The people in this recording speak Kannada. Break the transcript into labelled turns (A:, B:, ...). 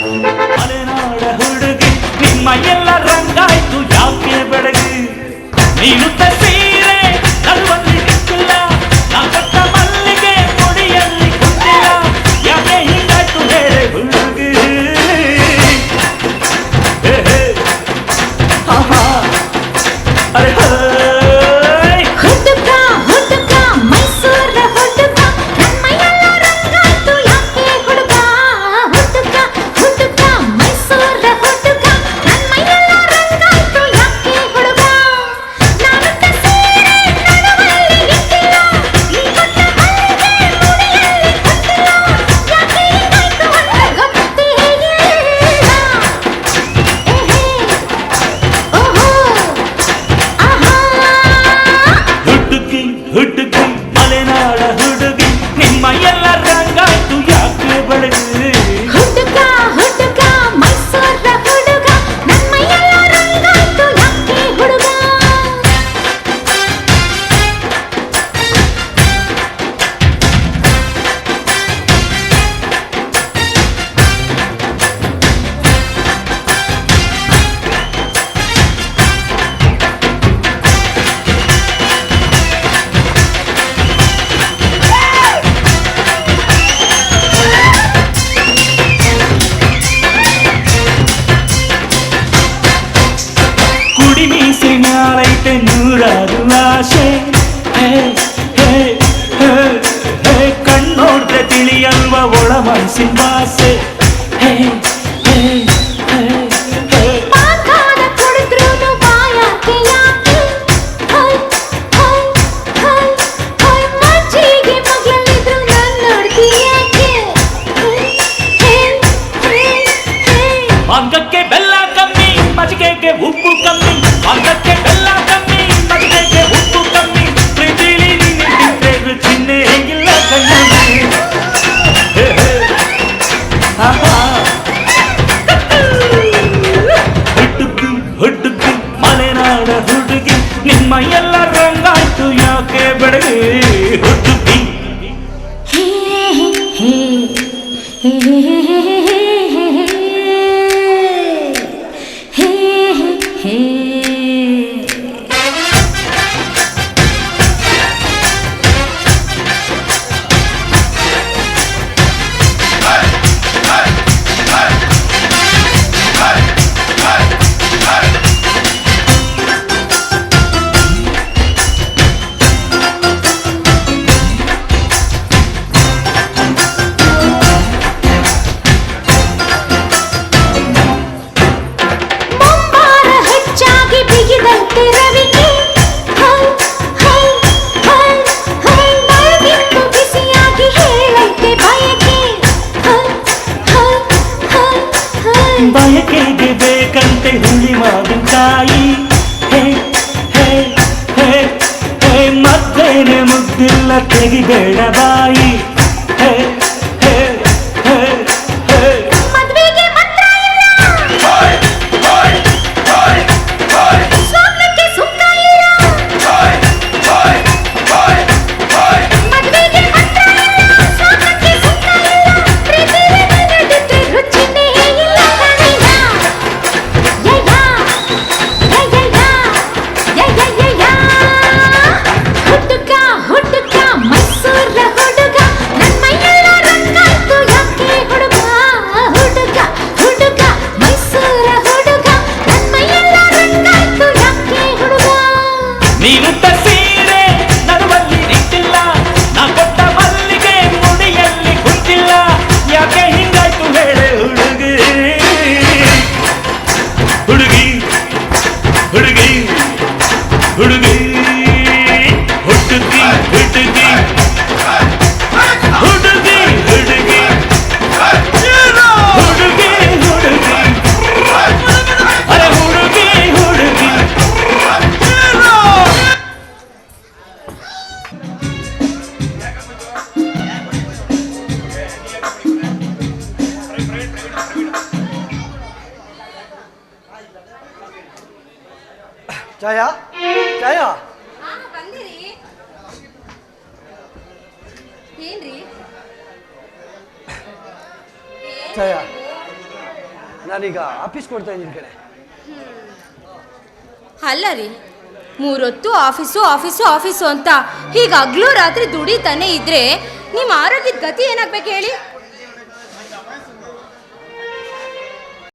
A: ಮಲೆನಾಡ ಹುಡುಗಿ ನಿಮ್ಮ ಎಲ್ಲ ರಂಗಾಯ್ತು ಯಾಕೆ ಬೆಳಗಿ ನೀನು ಕಣ್ಣೋಡ್ರೆ ತಿಳಿಯಲ್ವ ಒಳ ಮನಸ್ಸಿನ ಭಾಷೆ ಹುಡುಗಿ ನಿಮ್ಮ ಎಲ್ಲ ರಂಗಾಯ್ತು ಯಾಕೆ ಬೆಳಗ್ಗೆ ಹುಡುಗಿ
B: ಹೇ ಹೇ ಹೇ ಹೇ
A: ಕತೆ ಹುಳಿ ಮಾವಿನಕಾಯಿ ಹೇ ಹೇ ಹೇ ಹೇ ಮತ್ತೇನೆ ಮುದ್ದಿಲ್ಲ ತೆಗಿಬೇಡ ಬಾ
C: ಜಯ ಜಯ.
D: ಹಾ
C: ಜಯ. ನಾನೀಗ ಆಫೀಸ್ ಕೊಡ್ತಾ ಇದ್ದೀನಿ ಕಡೆ
B: ಅಲ್ಲ ರೀ ಮೂರೊತ್ತು ಆಫೀಸು ಆಫೀಸು ಆಫೀಸು ಅಂತ ಹೀಗಾಗ್ಲೂ ರಾತ್ರಿ ದುಡಿತಾನೆ ಇದ್ರೆ ನಿಮ್ಮ ಆರೋಗ್ಯದ ಗತಿ ಏನಾಗ್ಬೇಕು ಹೇಳಿ?